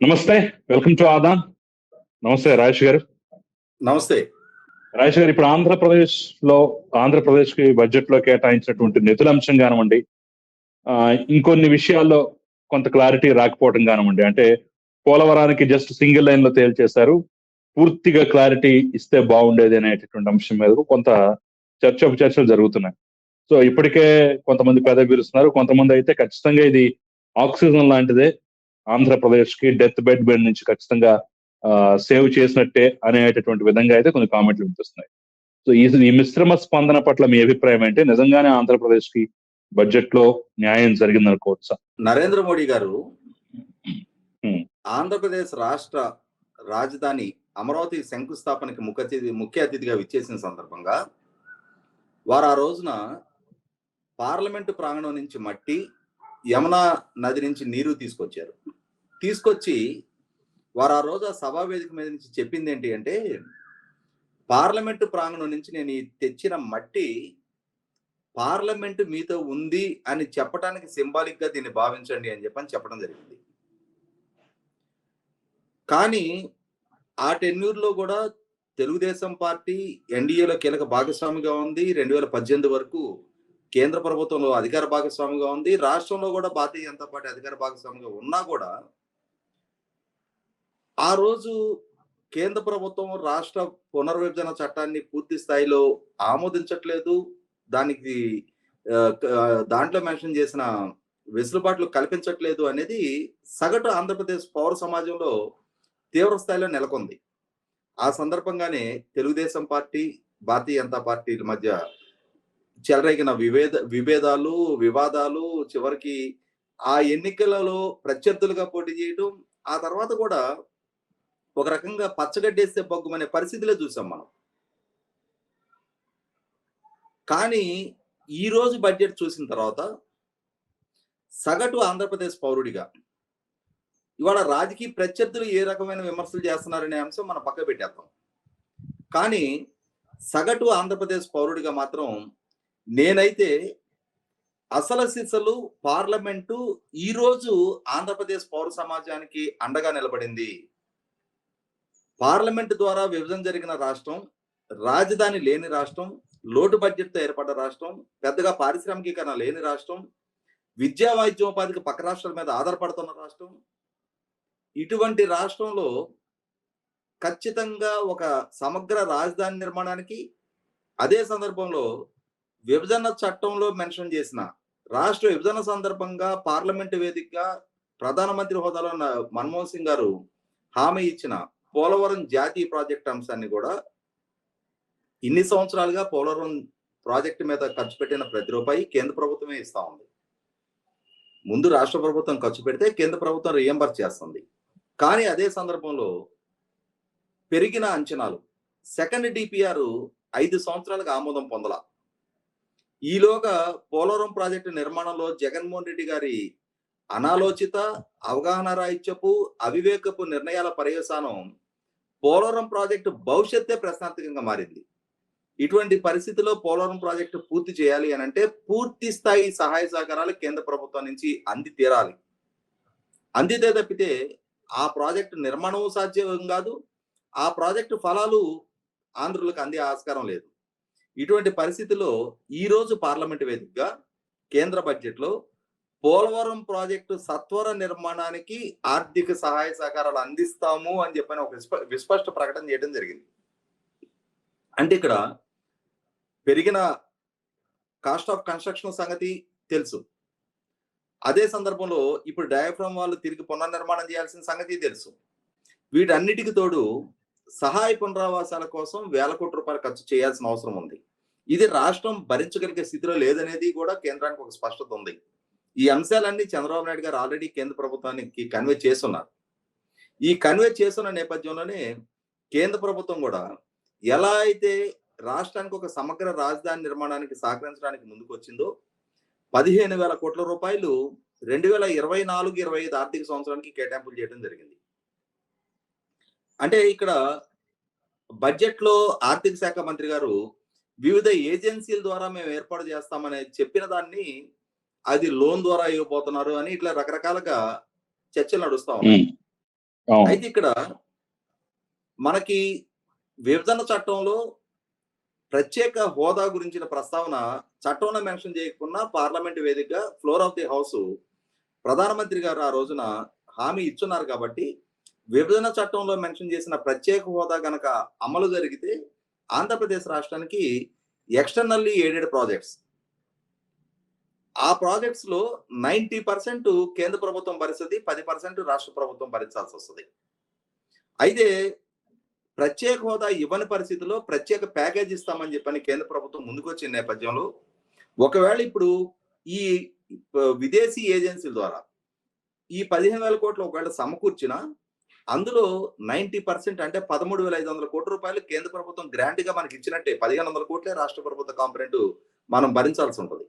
నమస్తే welcome to Aadan నమస్తే రాజేష్ గారు. నమస్తే. రాజేష్ గారు ఇప్పుడు ఆంధ్రప్రదేశ్లో ఆంధ్రప్రదేశ్కి బడ్జెట్లో కేటాయించినటువంటి నిధుల అంశం కానివ్వండి ఆ, ఇంకొన్ని విషయాల్లో కొంత క్లారిటీ రాకపోవడం కానివ్వండి అంటే పోలవరానికి జస్ట్ సింగిల్ లైన్లో తేల్చేశారు పూర్తిగా క్లారిటీ ఇస్తే బాగుండేది అనేటటువంటి అంశం మీద కొంత చర్చ చర్చలు జరుగుతున్నాయి. సో ఇప్పటికే కొంతమంది పెద్ద పిలుస్తున్నారు కొంతమంది అయితే ఖచ్చితంగా ఇది ఆక్సిజన్ లాంటిదే ఆంధ్రప్రదేశ్కి డెత్ బెడ్ బెడ్ నుంచి ఖచ్చితంగా సేవ్ చేసినట్టే అనేటటువంటి విధంగా అయితే కొన్ని కామెంట్లు వినిపిస్తున్నాయి. సో ఈ ఈ మిశ్రమ స్పందన పట్ల మీ అభిప్రాయం ఏంటి? నిజంగానే ఆంధ్రప్రదేశ్కి బడ్జెట్లో న్యాయం జరిగింది అనుకోవచ్చా నరేంద్ర మోడీ గారు. ఆంధ్రప్రదేశ్ రాష్ట్ర రాజధాని అమరావతి శంకుస్థాపనకి ముఖ్య అతిథి ముఖ్య అతిథిగా విచ్చేసిన సందర్భంగా వారు ఆ రోజున పార్లమెంటు ప్రాంగణం నుంచి మట్టి యమునా నది నుంచి నీరు తీసుకొచ్చారు. తీసుకొచ్చి వారు ఆ రోజు ఆ సభా వేదిక మీద నుంచి చెప్పింది ఏంటి అంటే పార్లమెంటు ప్రాంగణం నుంచి నేను తెచ్చిన మట్టి పార్లమెంటు మీతో ఉంది అని చెప్పడానికి సింబాలిక్గా దీన్ని భావించండి అని చెప్పని చెప్పడం జరిగింది. కానీ ఆ టెన్యూర్లో కూడా తెలుగుదేశం పార్టీ ఎన్డీఏలో కీలక భాగస్వామిగా ఉంది. రెండు వేల పద్దెనిమిది వరకు కేంద్ర ప్రభుత్వంలో అధికార భాగస్వామిగా ఉంది. రాష్ట్రంలో కూడా భారతీయ జనతా పార్టీ అధికార భాగస్వామిగా ఉన్నా కూడా ఆ రోజు కేంద్ర ప్రభుత్వం రాష్ట్ర పునర్విభజన చట్టాన్ని పూర్తి స్థాయిలో ఆమోదించట్లేదు. దానికి దాంట్లో మెన్షన్ చేసిన వెసులుబాట్లు కల్పించట్లేదు అనేది సగటు ఆంధ్రప్రదేశ్ పౌర సమాజంలో తీవ్ర స్థాయిలో నెలకొంది. ఆ సందర్భంగానే తెలుగుదేశం పార్టీ భారతీయ జనతా పార్టీల మధ్య చెలరేగిన వివేద విభేదాలు వివాదాలు చివరికి ఆ ఎన్నికలలో ప్రత్యర్థులుగా పోటీ చేయడం ఆ తర్వాత కూడా ఒక రకంగా పచ్చగడ్డేస్తే బొగ్గుమనే పరిస్థితిలో చూసాం మనం. కానీ ఈ రోజు బడ్జెట్ చూసిన తర్వాత సగటు ఆంధ్రప్రదేశ్ పౌరుడిగా ఇవాళ రాజకీయ ప్రత్యర్థులు ఏ రకమైన విమర్శలు చేస్తున్నారనే అంశం మనం పక్క పెట్టేద్దాం. కానీ సగటు ఆంధ్రప్రదేశ్ పౌరుడిగా మాత్రం నేనైతే అసలు సిసలు పార్లమెంటు ఈ రోజు ఆంధ్రప్రదేశ్ పౌర సమాజానికి అండగా నిలబడింది. పార్లమెంట్ ద్వారా విభజన జరిగిన రాష్ట్రం రాజధాని లేని రాష్ట్రం లోటు బడ్జెట్తో ఏర్పడ్డ రాష్ట్రం పెద్దగా పారిశ్రామికీకరణ లేని రాష్ట్రం విద్యా వైద్యోపాధికి పక్క రాష్ట్రాల మీద ఆధారపడుతున్న రాష్ట్రం. ఇటువంటి రాష్ట్రంలో ఖచ్చితంగా ఒక సమగ్ర రాజధాని నిర్మాణానికి అదే సందర్భంలో విభజన చట్టంలో మెన్షన్ చేసిన రాష్ట్ర విభజన సందర్భంగా పార్లమెంటు వేదికగా ప్రధానమంత్రి హోదాలో ఉన్న మన్మోహన్ సింగ్ గారు హామీ ఇచ్చిన పోలవరం జాతీయ ప్రాజెక్ట్ అంశాన్ని కూడా ఇన్ని సంవత్సరాలుగా పోలవరం ప్రాజెక్టు మీద ఖర్చు పెట్టిన ప్రతి రూపాయి కేంద్ర ప్రభుత్వమే ఇస్తా ఉంది. ముందు రాష్ట్ర ప్రభుత్వం ఖర్చు పెడితే కేంద్ర ప్రభుత్వం రియంబర్స్ చేస్తుంది. కానీ అదే సందర్భంలో పెరిగిన అంచనాలు. సెకండ్ డిపిఆర్ ఐదు సంవత్సరాలకు ఆమోదం పొందల. ఈలోగా పోలవరం ప్రాజెక్టు నిర్మాణంలో జగన్మోహన్ రెడ్డి గారి అనాలోచిత అవగాహన రాహిత్యపు అవివేకపు నిర్ణయాల పర్యవసానం పోలవరం ప్రాజెక్టు భవిష్యత్తే ప్రశ్నార్థకంగా మారింది. ఇటువంటి పరిస్థితిలో పోలవరం ప్రాజెక్టు పూర్తి చేయాలి అని అంటే పూర్తి స్థాయి సహాయ సహకారాలు కేంద్ర ప్రభుత్వం నుంచి అంది తీరాలి. అందితే తప్పితే ఆ ప్రాజెక్టు నిర్మాణం సాధ్యం కాదు. ఆ ప్రాజెక్టు ఫలాలు ఆంధ్రులకు అందే ఆస్కారం లేదు. ఇటువంటి పరిస్థితిలో ఈ రోజు పార్లమెంట్ వేదికగా కేంద్ర బడ్జెట్లో పోలవరం ప్రాజెక్టు సత్వర నిర్మాణానికి ఆర్థిక సహాయ సహకారాలు అందిస్తాము అని చెప్పని ఒక విస్పష్ట ప్రకటన చేయడం జరిగింది. అంటే ఇక్కడ పెరిగిన కాస్ట్ ఆఫ్ కన్స్ట్రక్షన్ సంగతి తెలుసు. అదే సందర్భంలో ఇప్పుడు డయాఫ్రామ్ వాళ్ళు తిరిగి పునర్నిర్మాణం చేయాల్సిన సంగతి తెలుసు. వీటన్నిటికి తోడు సహాయ పునరావాసాల కోసం వేల కోట్ల రూపాయలు ఖర్చు చేయాల్సిన అవసరం ఉంది. ఇది రాష్ట్రం భరించగలిగే స్థితిలో లేదనేది కూడా కేంద్రానికి ఒక స్పష్టత ఉంది. ఈ అంశాలన్నీ చంద్రబాబు నాయుడు గారు ఆల్రెడీ కేంద్ర ప్రభుత్వానికి కన్వే చేస్తున్నారు. ఈ కన్వే చేస్తున్న నేపథ్యంలోనే కేంద్ర ప్రభుత్వం కూడా ఎలా అయితే రాష్ట్రానికి ఒక సమగ్ర రాజధాని నిర్మాణానికి సహకరించడానికి ముందుకు వచ్చిందో పదిహేను వేల కోట్ల రూపాయలు రెండు వేల ఇరవై నాలుగు ఇరవై ఐదు ఆర్థిక సంవత్సరానికి కేటాయింపులు చేయడం జరిగింది. అంటే ఇక్కడ బడ్జెట్లో ఆర్థిక శాఖ మంత్రి గారు వివిధ ఏజెన్సీల ద్వారా మేము ఏర్పాటు చేస్తామని చెప్పిన దాన్ని అది లోన్ ద్వారా ఇవ్వబోతున్నారు అని ఇట్లా రకరకాలుగా చర్చలు నడుస్తా ఉన్నాయి. అయితే ఇక్కడ మనకి విభజన చట్టంలో ప్రత్యేక హోదా గురించిన ప్రస్తావన చట్టంలో మెన్షన్ చేయకుండా పార్లమెంట్ వేదికగా ఫ్లోర్ ఆఫ్ ది హౌస్ ప్రధానమంత్రి గారు ఆ రోజున హామీ ఇచ్చున్నారు కాబట్టి విభజన చట్టంలో మెన్షన్ చేసిన ప్రత్యేక హోదా గనక అమలు జరిగితే ఆంధ్రప్రదేశ్ రాష్ట్రానికి ఎక్స్టర్నల్లీ ఎయిడెడ్ ప్రాజెక్ట్స్ ఆ ప్రాజెక్ట్స్లో నైన్టీ పర్సెంట్ కేంద్ర ప్రభుత్వం భరిస్తుంది పది పర్సెంట్ రాష్ట్ర ప్రభుత్వం భరించాల్సి వస్తుంది. అయితే ప్రత్యేక హోదా ఇవ్వని పరిస్థితిలో ప్రత్యేక ప్యాకేజ్ ఇస్తామని చెప్పని కేంద్ర ప్రభుత్వం ముందుకొచ్చిన నేపథ్యంలో ఒకవేళ ఇప్పుడు ఈ విదేశీ ఏజెన్సీల ద్వారా ఈ పదిహేను వేల కోట్లు ఒకవేళ సమకూర్చిన అందులో నైంటీ పర్సెంట్ అంటే పదమూడు వేల ఐదు వందల కోట్ల రూపాయలు కేంద్ర ప్రభుత్వం గ్రాంట్గా మనకి ఇచ్చినట్టే పదిహేను వందల కోట్లే రాష్ట్ర ప్రభుత్వ కాంపరెంట్ మనం భరించాల్సి ఉంటుంది.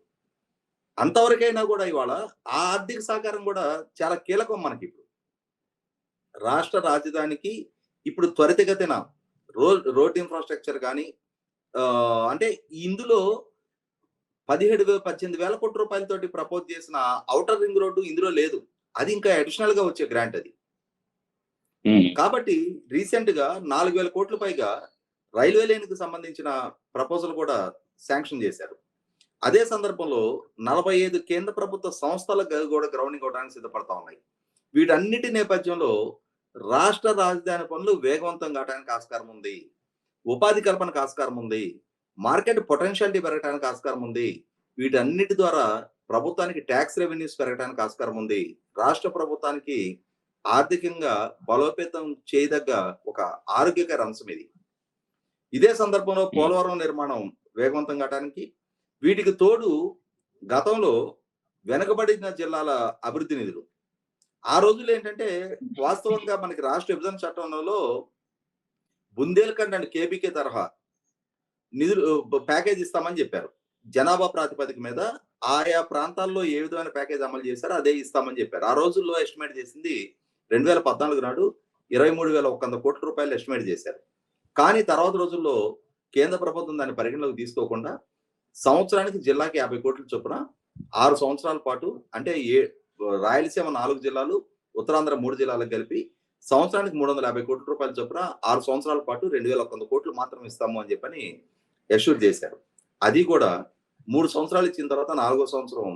అంతవరకైనా కూడా ఇవాళ ఆ ఆర్థిక సహకారం కూడా చాలా కీలకం మనకి ఇప్పుడు. రాష్ట్ర రాజధానికి ఇప్పుడు త్వరితగతిన రోడ్ రోడ్ ఇన్ఫ్రాస్ట్రక్చర్ కానీ అంటే ఇందులో పదిహేడు వేల పద్దెనిమిది వేల కోట్ల రూపాయలతోటి ప్రపోజ్ చేసిన అవుటర్ రింగ్ రోడ్డు ఇందులో లేదు. అది ఇంకా అడిషనల్గా వచ్చే గ్రాంట్ అది. కాబట్టి రీసెంట్గా నాలుగు వేల కోట్ల పైగా రైల్వే లైన్కు సంబంధించిన ప్రపోజల్ కూడా శాంక్షన్ చేశారు. అదే సందర్భంలో నలభై ఐదు కేంద్ర ప్రభుత్వ సంస్థలకు కూడా గ్రౌండింగ్ అవడానికి సిద్ధపడతా ఉన్నాయి. వీటన్నిటి నేపథ్యంలో రాష్ట్ర రాజధాని పనులు వేగవంతం కావడానికి ఆస్కారం ఉంది. ఉపాధి కల్పనకు ఆస్కారం ఉంది. మార్కెట్ పొటెన్షియాలిటీ పెరగడానికి ఆస్కారం ఉంది. వీటన్నిటి ద్వారా ప్రభుత్వానికి ట్యాక్స్ రెవెన్యూస్ పెరగడానికి ఆస్కారం ఉంది. రాష్ట్ర ప్రభుత్వానికి ఆర్థికంగా బలోపేతం చేయదగ్గ ఒక ఆరోగ్యకర అంశం ఇది. ఇదే సందర్భంలో పోలవరం నిర్మాణం వేగవంతం కావడానికి వీటికి తోడు గతంలో వెనకబడిన జిల్లాల అభివృద్ధి నిధులు. ఆ రోజులు ఏంటంటే వాస్తవంగా మనకి రాష్ట్ర విభజన చట్టంలో బుందేల్ఖండ్ అండ్ కేబీకే తరహా నిధులు ప్యాకేజ్ ఇస్తామని చెప్పారు. జనాభా ప్రాతిపదిక మీద ఆయా ప్రాంతాల్లో ఏ విధమైన ప్యాకేజ్ అమలు చేశారో అదే ఇస్తామని చెప్పారు. ఆ రోజుల్లో ఎస్టిమేట్ చేసింది రెండు వేల పద్నాలుగు నాడు ఇరవై మూడు వేల ఒక వంద కోట్ల రూపాయలు ఎస్టిమేట్ చేశారు. కానీ తర్వాత రోజుల్లో కేంద్ర ప్రభుత్వం దాన్ని పరిగణలోకి తీసుకోకుండా సంవత్సరానికి జిల్లాకి యాభై కోట్ల చొప్పున ఆరు సంవత్సరాల పాటు అంటే ఏ రాయలసీమ నాలుగు జిల్లాలు ఉత్తరాంధ్ర మూడు జిల్లాలకు కలిపి సంవత్సరానికి మూడు వందల యాభై కోట్ల రూపాయల చొప్పున ఆరు సంవత్సరాల పాటు రెండు వేల ఒక వంద కోట్లు మాత్రం ఇస్తాము అని చెప్పని అష్యూర్ చేశారు. అది కూడా మూడు సంవత్సరాలు ఇచ్చిన తర్వాత నాలుగో సంవత్సరం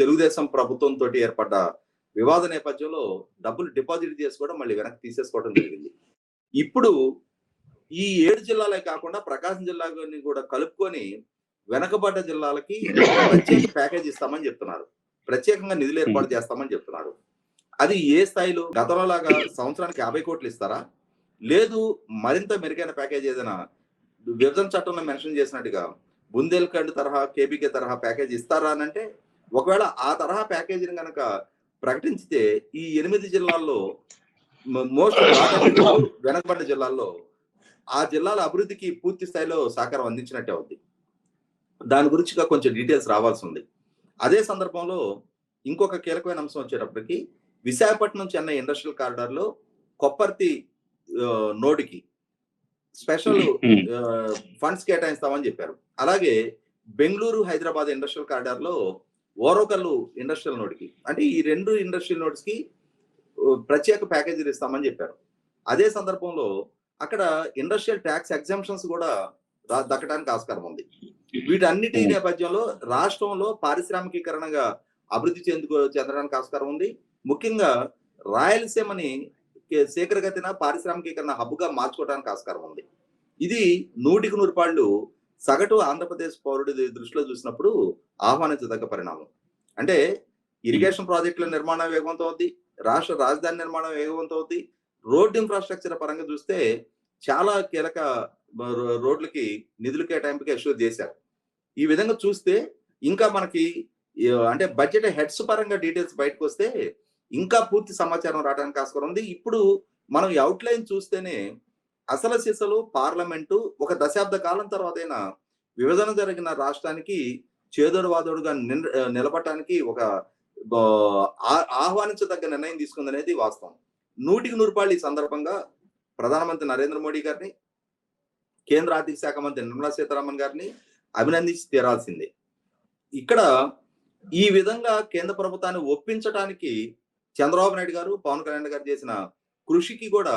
తెలుగుదేశం ప్రభుత్వంతో ఏర్పడ్డ వివాద నేపథ్యంలో డబ్బులు డిపాజిట్ చేసి కూడా మళ్ళీ వెనక్కి తీసేసుకోవడం జరిగింది. ఇప్పుడు ఈ ఏడు జిల్లాలే కాకుండా ప్రకాశం జిల్లాని కూడా కలుపుకొని వెనకబడ్డ జిల్లాలకి ప్రత్యేక ప్యాకేజ్ ఇస్తామని చెప్తున్నారు. ప్రత్యేకంగా నిధులు ఏర్పాటు చేస్తామని చెప్తున్నారు. అది ఏ స్థాయిలో గతంలో లాగా సంవత్సరానికి యాభై కోట్లు ఇస్తారా? లేదు మరింత మెరుగైన ప్యాకేజ్ ఏదైనా విభజన చట్టంలో మెన్షన్ చేసినట్టుగా బుందేల్ఖండ్ తరహా కేబీకే తరహా ప్యాకేజ్ ఇస్తారా అని అంటే ఒకవేళ ఆ తరహా ప్యాకేజీని కనుక ప్రకటించితే ఈ ఎనిమిది జిల్లాల్లో మోస్ట్ వెనకబడ్డ జిల్లాల్లో ఆ జిల్లాల అభివృద్ధికి పూర్తి స్థాయిలో సహకారం అందించినట్టే అవుద్ది. దాని గురించి కొంచెం డీటెయిల్స్ రావాల్సి ఉంది. అదే సందర్భంలో ఇంకొక కీలకమైన అంశం వచ్చేటప్పటికి విశాఖపట్నం చెన్నై ఇండస్ట్రియల్ కారిడార్లో కొప్పర్తి ఆ, నోటికి స్పెషల్ ఫండ్స్ కేటాయిస్తామని చెప్పారు. అలాగే బెంగళూరు హైదరాబాద్ ఇండస్ట్రియల్ కారిడార్లో ఓరోకల్లు ఇండస్ట్రియల్ నోడ్కి అంటే ఈ రెండు ఇండస్ట్రియల్ నోడ్స్కి ఆ, ప్రత్యేక ప్యాకేజీలు ఇస్తామని చెప్పారు. అదే సందర్భంలో అక్కడ ఇండస్ట్రియల్ ట్యాక్స్ ఎగ్జామ్షన్స్ కూడా దక్కడానికి ఆస్కారం ఉంది. వీటన్నిటి Hmm. నేపథ్యంలో రాష్ట్రంలో పారిశ్రామికీకరణగా అభివృద్ధి చెందుకో చెందడానికి ఆస్కారం ఉంది. ముఖ్యంగా రాయలసీమని శీఘ్రగతిన పారిశ్రామికీకరణ హబ్గా మార్చుకోవడానికి ఆస్కారం ఉంది. ఇది నూటికి నూరు పాళ్ళు సగటు ఆంధ్రప్రదేశ్ పౌరుడి దృష్టిలో చూసినప్పుడు ఆహ్వానించదగ్గ పరిణామం. అంటే ఇరిగేషన్ ప్రాజెక్టుల నిర్మాణం వేగవంతం అవుద్ది. రాష్ట్ర రాజధాని నిర్మాణం వేగవంతం అవుద్ది. రోడ్ ఇన్ఫ్రాస్ట్రక్చర్ పరంగా చూస్తే చాలా కీలక రోడ్లకి నిధులు కేటాయింపుకి అష్యూర్ చేశారు. ఈ విధంగా చూస్తే ఇంకా మనకి అంటే బడ్జెట్ హెడ్స్ పరంగా డీటెయిల్స్ బయటకు వస్తే ఇంకా పూర్తి సమాచారం రావడానికి ఆస్కారం ఉంది. ఇప్పుడు మనం అవుట్లైన్ చూస్తేనే అసలు సిసలు పార్లమెంటు ఒక దశాబ్ద కాలం తర్వాతైనా విభజన జరిగిన రాష్ట్రానికి చేదోడువాదోడుగా నిన్- నిలబడటానికి ఒక ఆహ్వానించదగ్గ నిర్ణయం తీసుకుందనేది వాస్తవం. నూటికి నూరు రూపాయలు ఈ సందర్భంగా ప్రధానమంత్రి నరేంద్ర మోడీ గారిని కేంద్ర ఆర్థిక శాఖ మంత్రి నిర్మలా సీతారామన్ గారిని అభినందించి తీరాల్సిందే. ఇక్కడ ఈ విధంగా కేంద్ర ప్రభుత్వాన్ని ఒప్పించడానికి చంద్రబాబు నాయుడు గారు పవన్ కళ్యాణ్ గారు చేసిన కృషికి కూడా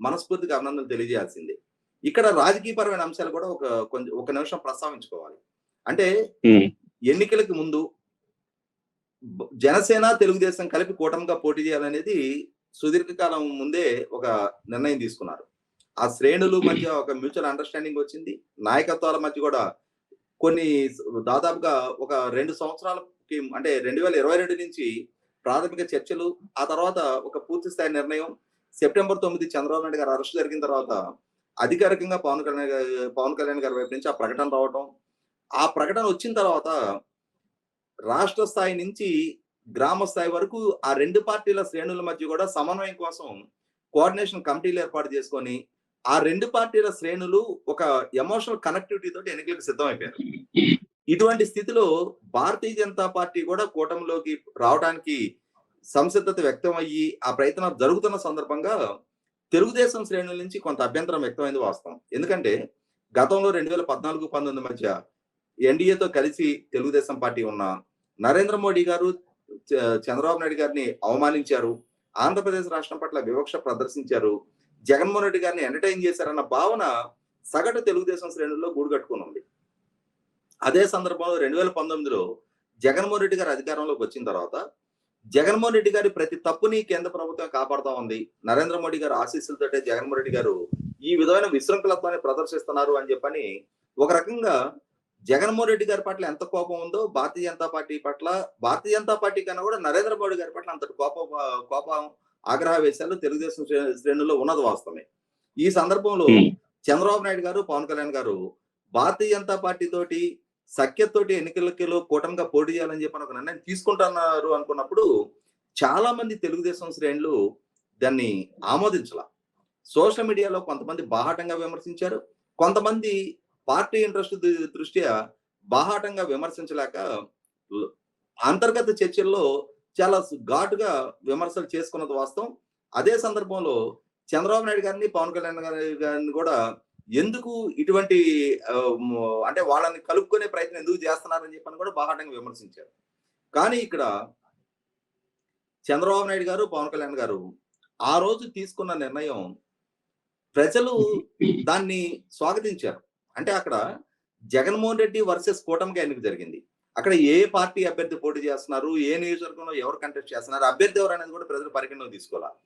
మనస్ఫూర్తిగా అభినందనలు తెలియజేయాల్సిందే. ఇక్కడ రాజకీయపరమైన అంశాలు కూడా ఒక కొంచెం ఒక నిమిషం ప్రస్తావించుకోవాలి. అంటే ఎన్నికలకు ముందు జనసేన తెలుగుదేశం కలిపి కూటమిగా పోటీ చేయాలనేది సుదీర్ఘకాలం ముందే ఒక నిర్ణయం తీసుకున్నారు. ఆ శ్రేణులు మధ్య ఒక మ్యూచువల్ అండర్స్టాండింగ్ వచ్చింది. నాయకత్వాల మధ్య కూడా కొన్ని దాదాపుగా ఒక రెండు సంవత్సరాలకి అంటే రెండు వేల ఇరవై రెండు నుంచి ప్రాథమిక చర్చలు ఆ తర్వాత ఒక పూర్తి స్థాయి నిర్ణయం. సెప్టెంబర్ తొమ్మిది చంద్రబాబు నాయుడు గారు అరెస్ట్ జరిగిన తర్వాత అధికారికంగా పవన్ కళ్యాణ్ పవన్ కళ్యాణ్ గారి వైపు నుంచి ఆ ప్రకటన రావటం. ఆ ప్రకటన వచ్చిన తర్వాత రాష్ట్ర స్థాయి నుంచి గ్రామ స్థాయి వరకు ఆ రెండు పార్టీల శ్రేణుల మధ్య కూడా సమన్వయం కోసం కోఆర్డినేషన్ కమిటీలు ఏర్పాటు చేసుకొని ఆ రెండు పార్టీల శ్రేణులు ఒక ఎమోషనల్ కనెక్టివిటీ తోటి ఎన్నికలకు సిద్ధమైపోయారు. ఇటువంటి స్థితిలో భారతీయ జనతా పార్టీ కూడా కూటమిలోకి రావడానికి సంసిద్ధత వ్యక్తం అయ్యి ఆ ప్రయత్నం జరుగుతున్న సందర్భంగా తెలుగుదేశం శ్రేణుల నుంచి కొంత అభ్యంతరం వ్యక్తమైంది వాస్తవం. ఎందుకంటే గతంలో రెండు వేల పద్నాలుగు పంతొమ్మిది మధ్య ఎన్డీఏతో కలిసి తెలుగుదేశం పార్టీ ఉన్న నరేంద్ర మోడీ గారు చంద్రబాబు నాయుడు గారిని అవమానించారు. ఆంధ్రప్రదేశ్ రాష్ట్రం పట్ల వివక్ష ప్రదర్శించారు. జగన్మోహన్ రెడ్డి గారిని ఎంటర్టైన్ చేశారన్న భావన సగటు తెలుగుదేశం శ్రేణుల్లో గూడుగట్టుకుని ఉంది అదే సందర్భంలో రెండు వేల పంతొమ్మిదిలో జగన్మోహన్ రెడ్డి గారు అధికారంలోకి వచ్చిన తర్వాత జగన్మోహన్ రెడ్డి గారి ప్రతి తప్పుని కేంద్ర ప్రభుత్వం కాపాడుతా ఉంది. నరేంద్ర మోడీ గారు ఆశీస్సులతోటే జగన్మోహన్ రెడ్డి గారు ఈ విధమైన విశృంఖలత్వాన్ని ప్రదర్శిస్తున్నారు అని చెప్పని ఒక రకంగా జగన్మోహన్ రెడ్డి గారి పట్ల ఎంత కోపం ఉందో భారతీయ జనతా పార్టీ పట్ల భారతీయ జనతా పార్టీ కన్నా కూడా నరేంద్ర మోడీ గారి పట్ల అంతటి కోప కోపం ఆగ్రహ వేశాలు తెలుగుదేశం శ్రే- శ్రేణుల్లో ఉన్నది వాస్తవమే. ఈ సందర్భంలో చంద్రబాబు నాయుడు గారు పవన్ కళ్యాణ్ గారు భారతీయ జనతా పార్టీ తోటి సఖ్యతోటి ఎన్నికలకి కూటమిగా పోటీ చేయాలని చెప్పి ఒక నిర్ణయం తీసుకుంటున్నారు అనుకున్నప్పుడు చాలా మంది తెలుగుదేశం శ్రేణులు దాన్ని ఆమోదించాల. సోషల్ మీడియాలో కొంతమంది బాహాటంగా విమర్శించారు. కొంతమంది పార్టీ ఇంట్రెస్ట్ దృష్ట్యా బాహాటంగా విమర్శించలేక అంతర్గత చర్చల్లో చాలా ఘాటుగా విమర్శలు చేసుకున్నది వాస్తవం. అదే సందర్భంలో చంద్రబాబు నాయుడు గారిని పవన్ కళ్యాణ్ గారి- గారిని కూడా ఎందుకు ఇటువంటి అంటే వాళ్ళని కలుపుకునే ప్రయత్నం ఎందుకు చేస్తున్నారని చెప్పని కూడా బాహాటంగా విమర్శించారు. కానీ ఇక్కడ చంద్రబాబు నాయుడు గారు పవన్ కళ్యాణ్ గారు ఆ రోజు తీసుకున్న నిర్ణయం ప్రజలు దాన్ని స్వాగతించారు. అంటే అక్కడ జగన్మోహన్ రెడ్డి వర్సెస్ కూటమికి ఎన్నిక జరిగింది? అక్కడ ఏ పార్టీ అభ్యర్థి పోటీ చేస్తున్నారు? ఏ నియోజకవర్గంలో ఎవరు కంటెస్ట్ చేస్తున్నారు? అభ్యర్థి ఎవరు అనేది కూడా ప్రజలు పరిగణలోకి తీసుకోవాలి?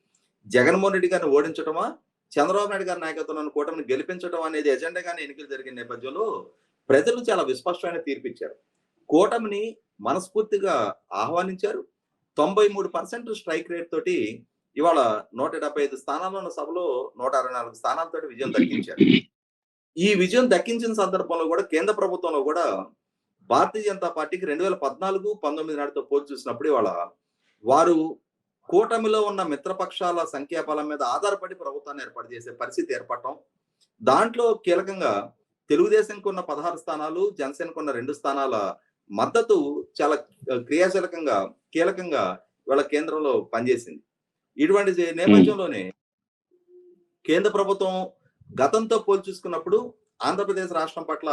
జగన్మోహన్ రెడ్డి గారిని ఓడించటమా? చంద్రబాబు నాయుడు గారి నాయకత్వంలో కూటమిని గెలిపించడం అనేది ఎజెండాగానే ఎన్నికలు జరిగిన నేపథ్యంలో ప్రజలు చాలా విస్పష్టమైన తీర్పిచ్చారు. కూటమిని మనస్ఫూర్తిగా ఆహ్వానించారు. తొంభై మూడు పర్సెంట్ స్ట్రైక్ రేట్ తోటి ఇవాళ నూట డెబ్బై ఐదు స్థానాల్లో ఉన్న సభలో నూట అరవై నాలుగు స్థానాలతోటి విజయం దక్కించారు. ఈ విజయం దక్కించిన సందర్భంలో కూడా కేంద్ర ప్రభుత్వంలో కూడా భారతీయ జనతా పార్టీకి రెండు వేల పద్నాలుగు పంతొమ్మిది నాటితో పోల్చి చూసినప్పుడు ఇవాళ వారు కూటమిలో ఉన్న మిత్రపక్షాల సంఖ్యాబలం మీద ఆధారపడి ప్రభుత్వాన్ని ఏర్పాటు చేసే పరిస్థితి ఏర్పడటం దాంట్లో కీలకంగా తెలుగుదేశంకి ఉన్న పదహారు స్థానాలు జనసేనకు ఉన్న రెండు స్థానాల మద్దతు చాలా క్రియాశీలకంగా కీలకంగా వాళ్ళ కేంద్రంలో పనిచేసింది. ఇటువంటి నేపథ్యంలోనే కేంద్ర ప్రభుత్వం గతంతో పోల్చి చూసుకున్నప్పుడు ఆంధ్రప్రదేశ్ రాష్ట్రం పట్ల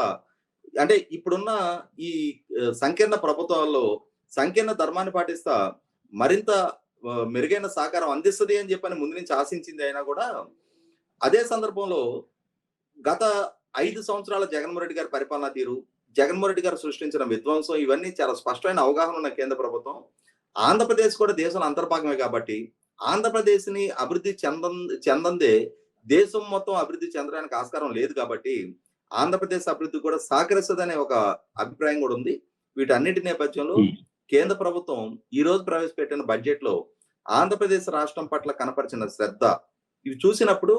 అంటే ఇప్పుడున్న ఈ సంకీర్ణ ప్రభుత్వాల్లో సంకీర్ణ ధర్మాన్ని పాటిస్తా మరింత మెరుగైన సహకారం అందిస్తుంది అని చెప్పని ముందు నుంచి ఆశించింది అయినా కూడా అదే సందర్భంలో గత ఐదు సంవత్సరాల జగన్మోహన్ రెడ్డి గారి పరిపాలనా తీరు జగన్మోహన్ రెడ్డి గారు సృష్టించిన విధ్వంసం ఇవన్నీ చాలా స్పష్టమైన అవగాహన ఉన్న కేంద్ర ప్రభుత్వం. ఆంధ్రప్రదేశ్ కూడా దేశంలో అంతర్భాగమే కాబట్టి ఆంధ్రప్రదేశ్ని అభివృద్ధి చెందం చెందందే దేశం మొత్తం అభివృద్ధి చెందడానికి ఆస్కారం లేదు కాబట్టి ఆంధ్రప్రదేశ్ అభివృద్ధి కూడా సహకరిస్తుందనే ఒక అభిప్రాయం కూడా ఉంది వీటన్నిటి నేపథ్యంలో. కేంద్ర ప్రభుత్వం ఈ రోజు ప్రవేశపెట్టిన బడ్జెట్లో ఆంధ్రప్రదేశ్ రాష్ట్రం పట్ల కనపరిచిన శ్రద్ధ ఇవి చూసినప్పుడు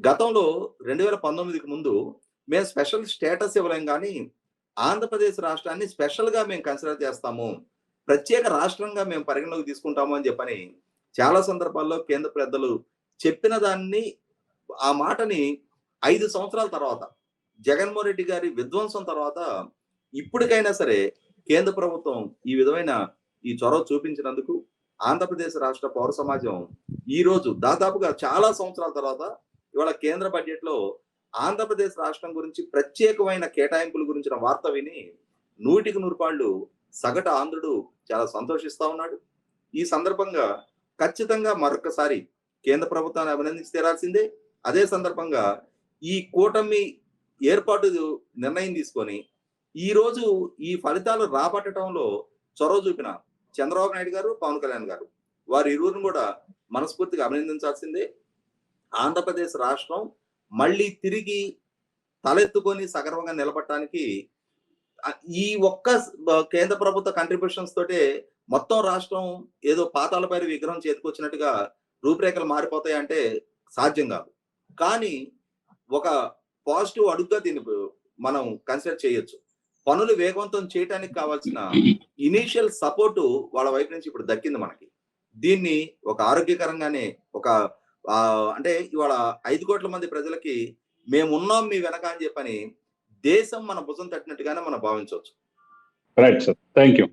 గతంలో రెండు వేల పంతొమ్మిదికి ముందు మేము స్పెషల్ స్టేటస్ ఇవ్వలేం కానీ ఆంధ్రప్రదేశ్ రాష్ట్రాన్ని స్పెషల్గా మేము కన్సిడర్ చేస్తాము ప్రత్యేక రాష్ట్రంగా మేము పరిగణలోకి తీసుకుంటాము అని చెప్పని చాలా సందర్భాల్లో కేంద్ర పెద్దలు చెప్పిన దాన్ని ఆ మాటని ఐదు సంవత్సరాల తర్వాత జగన్మోహన్ రెడ్డి గారి విధ్వంసం తర్వాత ఇప్పటికైనా సరే కేంద్ర ప్రభుత్వం ఈ విధమైన ఈ చొరవ చూపించినందుకు ఆంధ్రప్రదేశ్ రాష్ట్ర పౌర సమాజం ఈ రోజు దాదాపుగా చాలా సంవత్సరాల తర్వాత ఇవాళ కేంద్ర బడ్జెట్లో ఆంధ్రప్రదేశ్ రాష్ట్రం గురించి ప్రత్యేకమైన కేటాయింపుల గురించిన వార్త విని నూటికి నూరుపాళ్ళు సగటు ఆంధ్రుడు చాలా సంతోషిస్తా ఉన్నాడు. ఈ సందర్భంగా ఖచ్చితంగా మరొకసారి కేంద్ర ప్రభుత్వాన్ని అభినందించి తీరాల్సిందే. అదే సందర్భంగా ఈ కూటమి ఏర్పాటు నిర్ణయం తీసుకొని ఈ రోజు ఈ ఫలితాలు రాబట్టడంలో చొరవ చూపిన చంద్రబాబు నాయుడు గారు పవన్ కళ్యాణ్ గారు. వారి ఇరువురిని కూడా మనస్ఫూర్తిగా అభినందించాల్సిందే. ఆంధ్రప్రదేశ్ రాష్ట్రం మళ్ళీ తిరిగి తలెత్తుకొని సగర్వంగా నిలబడటానికి ఈ ఒక్క కేంద్ర ప్రభుత్వ కంట్రిబ్యూషన్స్ తోటే మొత్తం రాష్ట్రం ఏదో పాతాలపై విగ్రహం చేతికొచ్చినట్టుగా రూపురేఖలు మారిపోతాయంటే సాధ్యం కాదు. కానీ ఒక పాజిటివ్ అడుగుగా దీన్ని మనం కన్సిడర్ చేయొచ్చు. పనులు వేగవంతం చేయడానికి కావాల్సిన ఇనీషియల్ సపోర్టు వాళ్ళ వైపు నుంచి ఇప్పుడు దక్కింది మనకి. దీన్ని ఒక ఆరోగ్యకరంగానే ఒక అంటే ఇవాళ ఐదు కోట్ల మంది ప్రజలకి మేము ఉన్నాం మీ వెనక అని చెప్పని దేశం మన భుజం తట్టినట్టుగానే మనం భావించవచ్చు. Right sir thank you